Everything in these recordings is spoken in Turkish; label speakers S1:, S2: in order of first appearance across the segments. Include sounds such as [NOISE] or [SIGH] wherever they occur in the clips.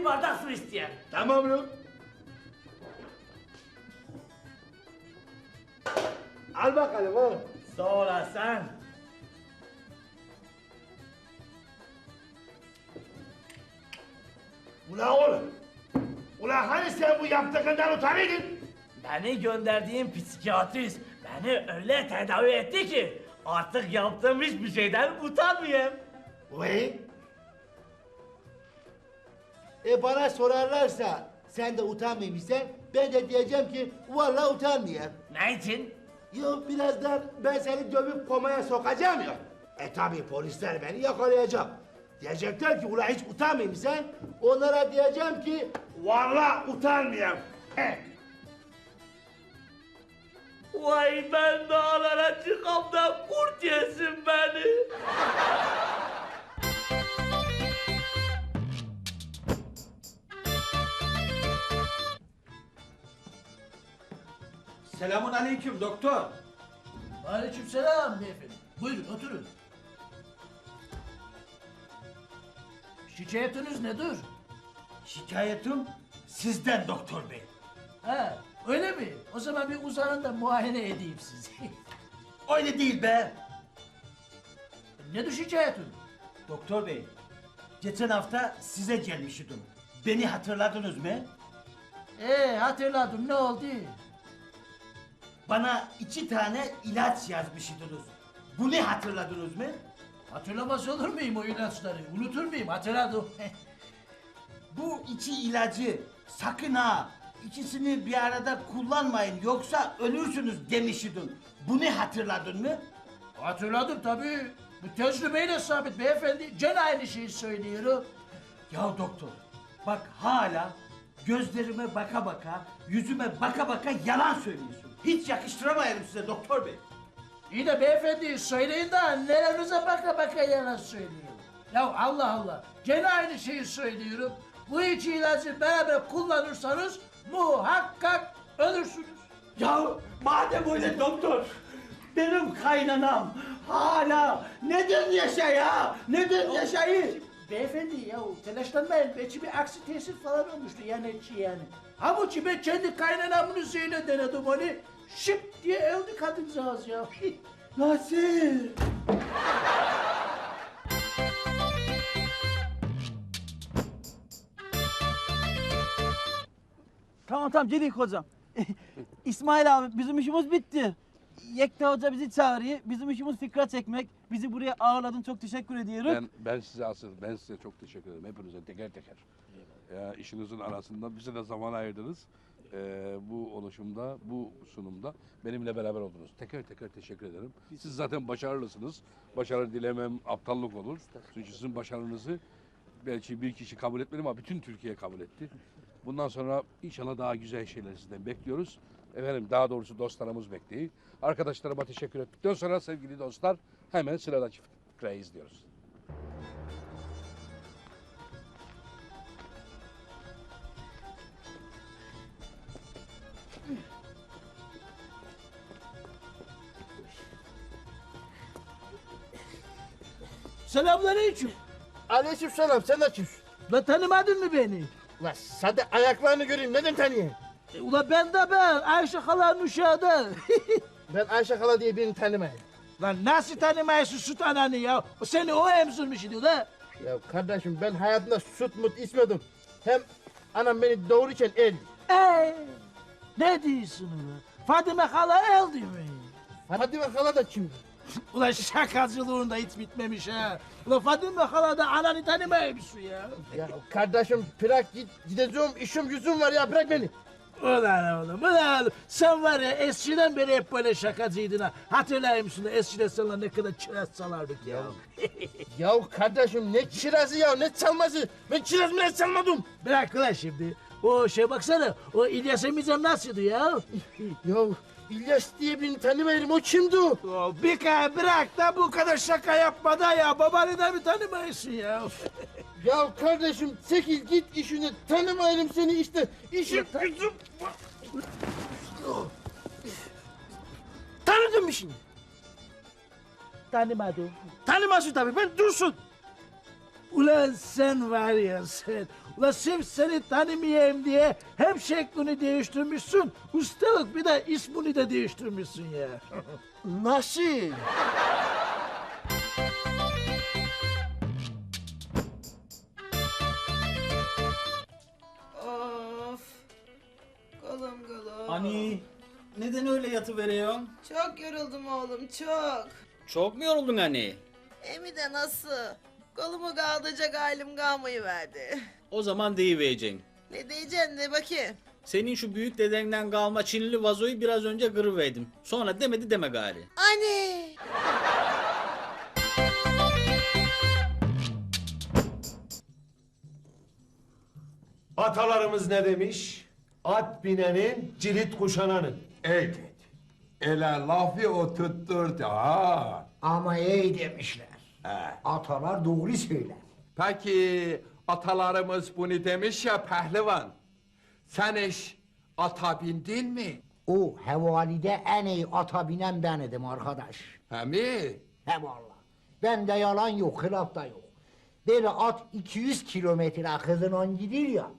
S1: bir bardak su isteyen.
S2: Tamam lan. Al bakalım oğlum.
S1: Sağ olasın.
S2: Ula oğlum. Ula hani sen bu yaptığından utanırdın?
S1: Beni gönderdiğin psikiyatrist beni öyle tedavi etti ki artık yaptığım hiçbir şeyden utanmıyorum.
S2: Vay. E bana sorarlarsa sen de utanmıyormuşsun. Ben de diyeceğim ki vallahi utanmıyorum.
S1: Ne için?
S2: Yok birazdan ben seni dövüp komaya sokacağım ya. E tabi polisler beni yakalayacak. Diyecekler ki ula hiç utanmıyor musun? Onlara diyeceğim ki vallahi utanmıyorum. Heh.
S1: Vay ben dağlara çıkam da kurt yesin beni.
S3: Selamun aleyküm doktor.
S4: Aleykümselam beyefendi. Buyurun oturun. Şikayetiniz nedir?
S3: Şikayetim sizden doktor bey.
S4: Ha, öyle mi? O zaman bir uzanın da muayene edeyim sizi. [LAUGHS]
S3: Öyle değil be.
S4: nedir şikayetin?
S3: Doktor bey, geçen hafta size gelmiştim. Beni hatırladınız mı?
S4: Ee hatırladım ne oldu?
S3: Bana iki tane ilaç yazmıştınız. Bunu hatırladınız mı?
S4: Hatırlamaz olur muyum o ilaçları? Unutur muyum? Hatırladım. [LAUGHS]
S3: Bu iki ilacı sakın ha ikisini bir arada kullanmayın yoksa ölürsünüz demiştin. Bunu hatırladın mı?
S4: Hatırladım tabii. Bu tecrübeyle sabit beyefendi. Can aynı şeyi söylüyorum.
S3: Ya doktor, bak hala gözlerime baka baka, yüzüme baka baka yalan söylüyorsun. Hiç yakıştıramayalım size doktor bey.
S4: İyi de beyefendi söyleyin de nerenize baka baka yalan söylüyor. Ya Allah Allah. Gene aynı şeyi söylüyorum. Bu iki ilacı beraber kullanırsanız muhakkak ölürsünüz.
S3: Ya madem öyle doktor, benim kaynanam hala neden yaşa ya? Neden yaşayır?
S4: Beyefendi ya telaşlanmayın. Belki bir aksi tesir falan olmuştu yani yani. Halbuki ben kendi kaynanamın üzerine denedim onu. Şıp diye öldü kadıncağız ya.
S3: Nasıl?
S5: Tamam tamam Cedik hocam. [LAUGHS] İsmail abi bizim işimiz bitti. Yekta Hoca bizi çağırıyor. Bizim işimiz fikra çekmek. Bizi buraya ağırladın çok teşekkür ediyorum.
S6: Ben, ben size asıl, ben size çok teşekkür ederim. Hepinize teker teker. Ya işinizin arasında bize de zaman ayırdınız. Ee, bu oluşumda, bu sunumda benimle beraber oldunuz. Teker teker teşekkür ederim. Siz zaten başarılısınız. Başarı dilemem aptallık olur. Çünkü sizin başarınızı belki bir kişi kabul etmedi ama bütün Türkiye kabul etti. Bundan sonra inşallah daha güzel şeyler sizden bekliyoruz. Efendim daha doğrusu dostlarımız bekliyor. Arkadaşlarıma teşekkür ettikten sonra sevgili dostlar hemen sıradaki fıkrayı izliyoruz.
S4: Selamünaleyküm.
S2: Aleyküm selam sen de kimsin?
S4: La tanımadın mı beni?
S2: Ulan sade ayaklarını göreyim neden tanıyayım?
S4: E, ula ben de ben Ayşe halanın uşağı da.
S2: Ben Ayşe Kala diye birini tanımayayım.
S4: Lan nasıl tanımıyorsun süt ananı ya? O seni o emzirmiş idi la.
S2: Ya kardeşim ben hayatımda süt mut içmedim. Hem anam beni doğururken el.
S4: Ee, ne diyorsun ula? Fadime hala el diyor.
S2: Fadime Kala da kim? [LAUGHS]
S4: Ulan şakacılığında hiç bitmemiş ha. Ulan Fadime hala da ananı tanımıyormuşsun ya.
S2: Ya kardeşim bırak git gideceğim işim yüzüm var ya bırak beni.
S4: Ulan oğlum, ulan oğlum. Sen var ya eskiden beri hep böyle şakacıydın ha. Mısın da eskiden sana ne kadar kiraz salardık ya.
S2: Ya kardeşim ne kirazı ya ne çalması? Ben kiraz bile çalmadım.
S4: Bırak ulan şimdi. O şey baksana, o İlyas Emrecan nasıldı ya? [LAUGHS]
S2: Ya İlyas diye birini tanımayırım o kimdi o?
S4: O bir kere bırak da bu kadar şaka yapma da ya. Babanı da mı tanımıyorsun ya?
S2: Ya kardeşim çekil git işine tanımayırım seni işte. İşim gücüm. Tanıdın mı şimdi?
S4: Tanımadım.
S2: Tanımasın tabii ben Dursun.
S4: Ulan sen var ya sen. Ula sırf seni tanımayayım diye hem şeklini değiştirmişsin, ustalık bir de ismini de değiştirmişsin ya.
S2: Nasıl?
S5: Neden öyle yatıveriyorsun?
S7: Çok yoruldum oğlum çok.
S8: Çok mu yoruldun anne?
S7: Emi de nasıl? Kolumu kaldıracak halim kalmayı verdi.
S8: O zaman deyivereceksin.
S7: Ne diyeceksin ne bakayım?
S8: Senin şu büyük dedenden kalma Çinli vazoyu biraz önce kırıverdim. Sonra demedi deme gari.
S7: Anne.
S2: Atalarımız ne demiş? At binenin, cirit kuşananın.
S9: Evet. Ele lafı o tutturdu ha.
S10: Ama iyi demişler. Atalar doğru söyler.
S9: Peki atalarımız bunu demiş ya pehlivan. Sen hiç ata bindin mi?
S10: O hevalide en iyi ata binen ben idim arkadaş.
S9: He mi?
S10: He valla. Bende yalan yok, hılaf da yok. Böyle at 200 kilometre hızla gidiyor ya.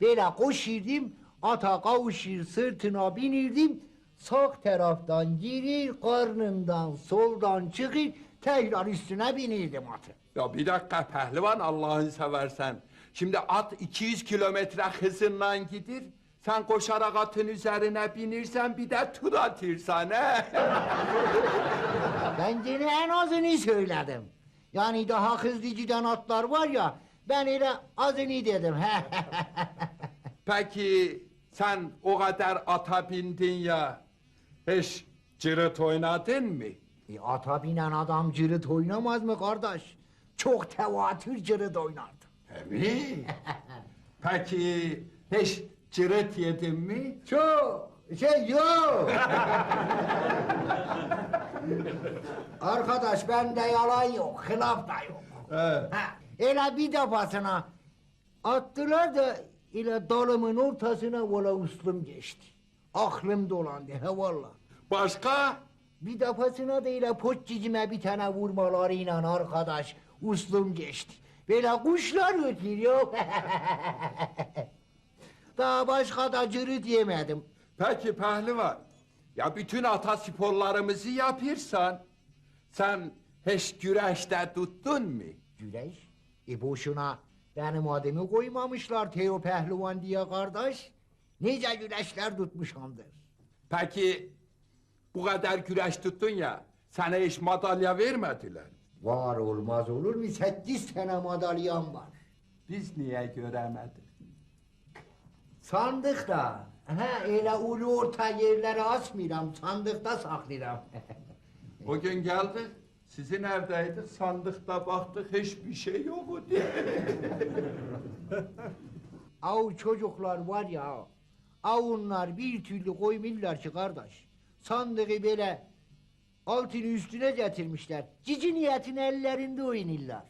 S10: Böyle koşirdim, ata kavuşur sırtına binirdim. Sağ taraftan girir, karnından soldan çıkır, tekrar üstüne binirdim atı.
S9: Ya bir dakika pehlivan Allah'ını seversen. Şimdi at 200 kilometre hızınla gidir. Sen koşarak atın üzerine binirsen bir de tur atırsan he. [LAUGHS]
S10: Ben gene en azını söyledim. Yani daha hızlı giden atlar var ya, ben öyle azını dedim. [LAUGHS]
S9: Peki sen o kadar ata bindin ya. Hiç cırıt oynadın mı?
S10: E, ata binen adam cırıt oynamaz mı kardeş? Çok tevatür cırıt oynardı.
S9: Mi? [LAUGHS] Peki hiç cırıt yedin mi?
S10: Çok. Şey yok. [LAUGHS] Arkadaş bende yalan yok, hılaf da yok. Ha, öyle bir defasına attılar da ile dalımın ortasına vola uslum geçti. Aklım dolandı he valla.
S9: Başka?
S10: Bir defasına da ile pot cicime bir tane vurmalarıyla arkadaş uslum geçti. Böyle kuşlar ötüyor. [LAUGHS] Daha başka da cırıt yemedim.
S9: Peki pehlivan. Ya bütün ata sporlarımızı yapırsan sen hiç güreşte tuttun mu?
S10: Güreş? E boşuna benim adımı koymamışlar Teo Pehlivan diye kardeş. Nice güreşler tutmuşamdır.
S9: Peki bu kadar güreş tuttun ya sana hiç madalya vermediler.
S10: Var olmaz olur mu? Sekiz tane madalyam var.
S9: Biz niye göremedik?
S10: Sandıkta. Ha öyle ulu orta yerlere asmıram. Sandıkta saklıram. [LAUGHS]
S9: O gün geldik sizin evdeydik sandıkta baktık hiçbir şey yoktu.
S10: Av çocuklar var ya. Avunlar bir türlü koymuyorlar ki kardeş. Sandığı böyle altını üstüne getirmişler. Cici niyetin ellerinde oynarlar.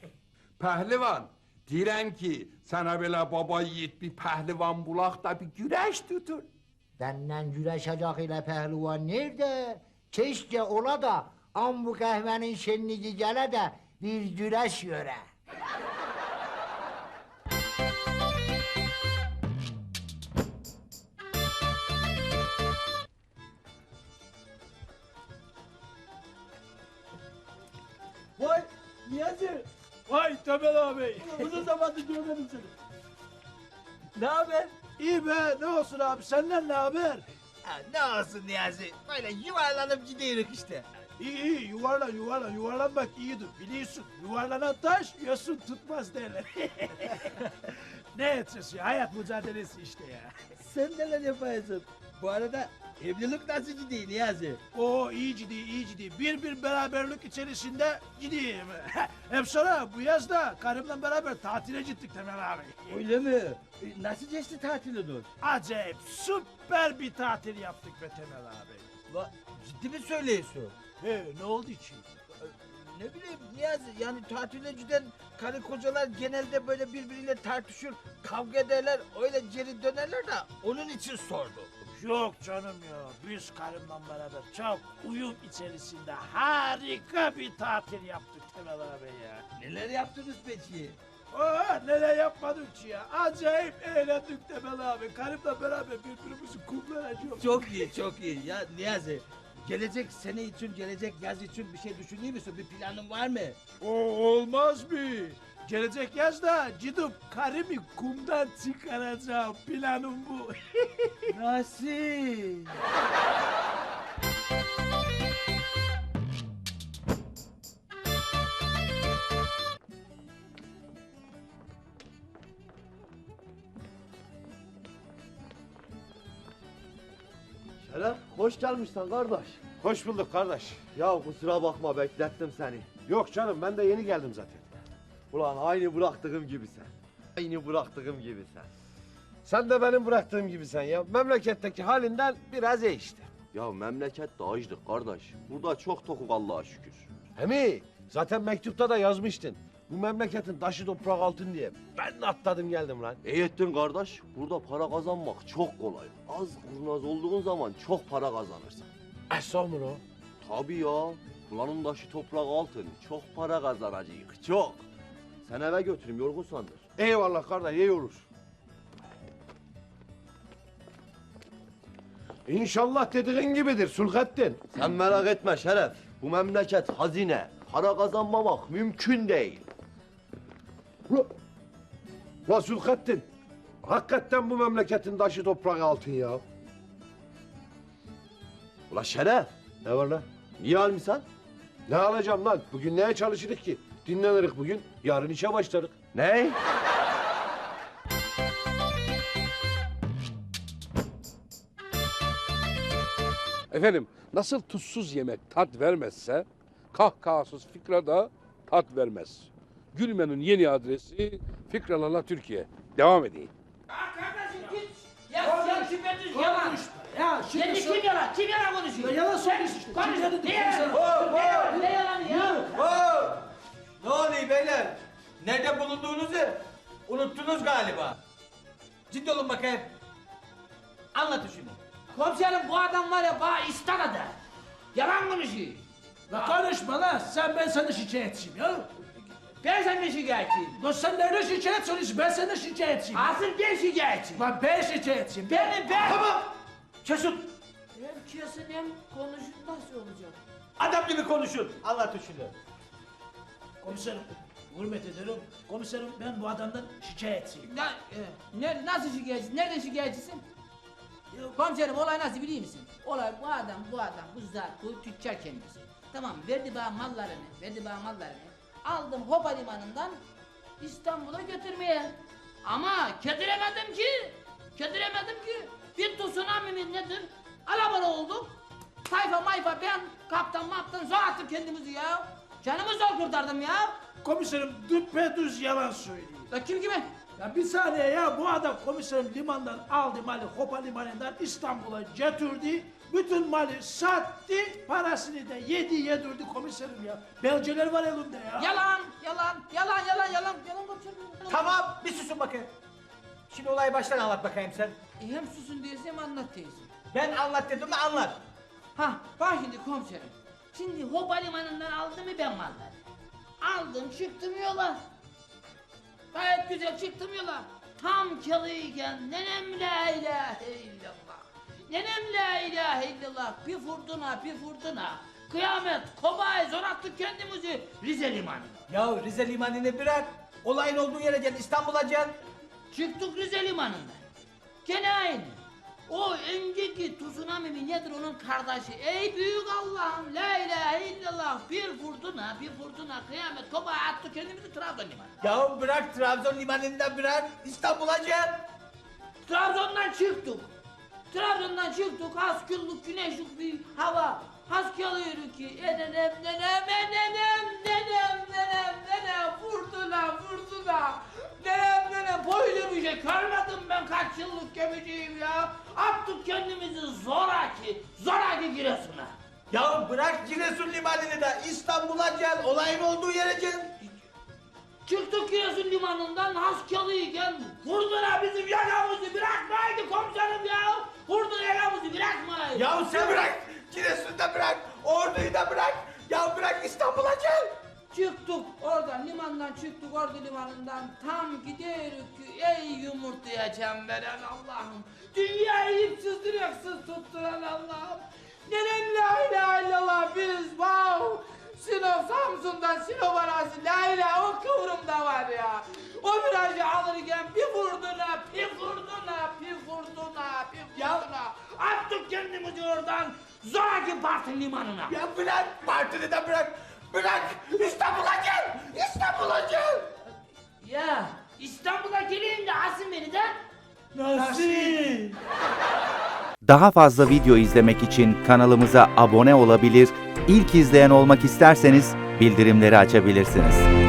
S9: Pehlivan diren ki sana böyle baba yiğit bir pehlivan bulak da bir güreş tutun.
S10: Benden güreşecek ile pehlivan nerede? Keşke ola da am bu kahvenin şenliği gele de bir güreş göre.
S5: Niyazi.
S4: Vay Temel abi.
S5: Uzun zamandır görmedim seni. Ne haber?
S4: İyi be ne olsun abi senden ne haber?
S3: ne olsun Niyazi? Böyle yuvarlanıp gidiyoruz işte.
S4: İyi iyi yuvarlan yuvarlan yuvarlanmak iyidir biliyorsun. Yuvarlanan taş yosun tutmaz derler. [LAUGHS] ne ya hayat mücadelesi işte ya.
S3: Sen neler yapıyorsun? Bu arada evlilik nasıl gidiyor Niyazi?
S4: Oo iyi ciddi iyi ciddi. Bir bir beraberlik içerisinde gideyim. [LAUGHS] Hem sonra bu yaz da karımla beraber tatile gittik Temel abi.
S3: Öyle mi? E, Nasıl geçti tatili dur?
S4: Acayip süper bir tatil yaptık be Temel abi.
S3: La, ciddi mi söylüyorsun?
S4: He ne oldu için?
S3: Ne bileyim Niyazi yani tatile giden karı kocalar genelde böyle birbiriyle tartışır, kavga ederler, öyle geri dönerler de onun için sordum.
S4: Yok canım ya. Biz karımla beraber çok uyum içerisinde harika bir tatil yaptık Temel abi ya.
S3: Neler yaptınız peki?
S4: Aa, neler yapmadık ki ya. Acayip eğlendik Temel abi. Karımla beraber birbirimizi kumlanacağız.
S3: Çok iyi, çok iyi. Ya Niyazi, gelecek sene için, gelecek yaz için bir şey düşünüyor musun? Bir planın var mı?
S4: O olmaz mı? Gelecek yazda gidip karımı kumdan çıkaracağım. Planım bu. [LAUGHS]
S3: Nasıl?
S11: Şeref hoş gelmişsin kardeş.
S2: Hoş bulduk kardeş.
S11: Ya kusura bakma beklettim seni.
S2: Yok canım ben de yeni geldim zaten.
S11: Ulan aynı bıraktığım gibi sen. Aynı bıraktığım gibi sen.
S2: Sen de benim bıraktığım gibi sen ya. Memleketteki halinden biraz iyi işte.
S11: Ya memleket dağıcık kardeş. Burada çok tokuk Allah'a şükür.
S2: Hemi zaten mektupta da yazmıştın. Bu memleketin taşı toprak altın diye. Ben de atladım geldim lan.
S11: İyi ettin kardeş. Burada para kazanmak çok kolay. Az kurnaz olduğun zaman çok para kazanırsın.
S2: Esam mı o?
S11: Tabii ya. Buranın taşı toprak altın. Çok para kazanacağız. Çok. Sen eve götürüm yorgunsandır.
S2: Eyvallah kardeş iyi olur. İnşallah dediğin gibidir Sulhattin.
S11: Sen merak etme Şeref. Bu memleket hazine. Para kazanmamak mümkün değil.
S2: Ula Sulhattin. Hakikaten bu memleketin taşı toprak altın ya.
S11: Ula Şeref.
S2: Ne var lan?
S11: Niye almışsan?
S2: Ne alacağım lan? Bugün neye çalışırız ki? Dinleniriz bugün. Yarın işe başlarız.
S11: Ne?
S6: Efendim nasıl tuzsuz yemek tat vermezse kahkahasız fikra da tat vermez. Gülmenin yeni adresi Fikralarla Türkiye. Devam edeyim.
S1: Kardeşim git. Ya ya şüphesiz yalan.
S4: Ya şimdi
S1: kim yalan? Kim yalan konuşuyor?
S4: Ya yalan söylüyorsun işte.
S1: Konuş.
S4: Kim dedi?
S1: Ne yalan? Ne yalan? Ne yalan ya?
S3: Ne oluyor beyler? Nerede bulunduğunuzu unuttunuz galiba. Ciddi olun bakayım. Anlatın şunu.
S1: Komiserim bu adam var ya bana istanadı. Yalan konuşuyor.
S4: La konuşma lan. Sen ben sana şikayetçiyim ya.
S1: Ben senden şikayetçiyim.
S4: Lan sen nerede şikayet soruyorsun? Ben sana şikayetçiyim.
S1: Asıl ben şikayetçiyim.
S4: Lan ben şikayetçiyim. Ben...
S1: Beni ben...
S3: Tamam. Çözün.
S1: Hem kesin hem konuşun nasıl olacak?
S3: Adam gibi konuşun. Anlatın şunu.
S4: Komiserim, hürmet ederim. Komiserim ben bu adamdan şikayetçiyim.
S12: Ne, e, ne, nasıl şikayetçisin? Nerede şikayetçisin? Komiserim olay nasıl biliyor musun? Olay bu adam, bu adam, bu zat, bu tüccar kendisi. Tamam verdi bana mallarını, verdi bana mallarını. Aldım Hopa limanından İstanbul'a götürmeye. Ama kediremedim ki, kediremedim ki. Bir tsunami mi nedir? Alabora olduk. Tayfa mayfa ben kaptan maptan zor attık kendimizi ya. Canımı zor kurtardım ya.
S4: Komiserim düpedüz yalan söylüyor.
S12: La kim kime?
S4: Ya bir saniye ya bu adam komiserim limandan aldı mali Hopa limanından İstanbul'a götürdü. Bütün mali sattı, parasını da yedi yedirdi komiserim ya. Belgeler var elimde ya.
S12: Yalan, yalan, yalan, yalan, yalan, yalan komiserim.
S3: Tamam bir susun bakayım. Şimdi olayı baştan anlat bakayım sen.
S12: E, hem susun diyorsun hem anlat diyorsun.
S3: Ben anlat dedim mi anlat.
S12: Ha bak şimdi komiserim. Şimdi Hopa limanından aldım mı ben malları? Aldım çıktım yola. Gayet güzel çıktım yola. Tam çalıyken nenem la ilahe illallah. Nenem la ilahe illallah. Bir fırtına bir fırtına. Kıyamet kobay zor attık kendimizi Rize limanına.
S3: Ya Rize limanını bırak. Olayın olduğu yere gel İstanbul'a gel.
S12: Çıktık Rize limanından. Gene aynı. O önceki tsunami mi nedir onun kardeşi? Ey büyük Allah'ım la ilahe illallah bir fırtına bir fırtına kıyamet topa attı kendimizi Trabzon limanına.
S3: Ya bırak Trabzon limanında bırak İstanbul'a gel.
S12: Trabzon'dan çıktık. Trabzon'dan çıktık az günlük güneşlik bir hava. Has kalıyor ki e nenem nenem e nenem nenem nenem nenem fırtına fırtına. Böyle bir şey görmedim ben kaç yıllık gemiciyim ya. Attık kendimizi zoraki zoraki Giresun'a.
S3: Ya bırak Giresun limanını da İstanbul'a gel. Olayın olduğu yere gel.
S12: Çıktık Giresun limanından Haskalıyken fırtına bizim yakamızı bırakmaydı komiserim ya. Fırtına yakamızı bırakmaydı.
S3: Ya sen bırak. Giresun'da bırak. Ordu'yu da bırak. Ya bırak İstanbul'a gel.
S12: Çıktık oradan limandan çıktık ordu limanından tam gidiyoruz ki ey yumurtaya çemberen Allah'ım. Dünyayı sızdırıyorsun tutturan Allah'ım. Nenem la ilahe illallah biz wow. Sinop Samsun'dan Sinop arası la ilahe o kıvrımda var ya. O virajı alırken bir vurduna, bir vurduna, bir vurduna, bir vurduna. Attık kendimizi oradan Zoraki Bartın limanına.
S3: Ya bırak partini de bırak. Bırak İstanbul'a gel. İstanbul'a gel.
S12: Ya İstanbul'a geleyim de asın beni de.
S13: Daha fazla video izlemek için kanalımıza abone olabilir, ilk izleyen olmak isterseniz bildirimleri açabilirsiniz.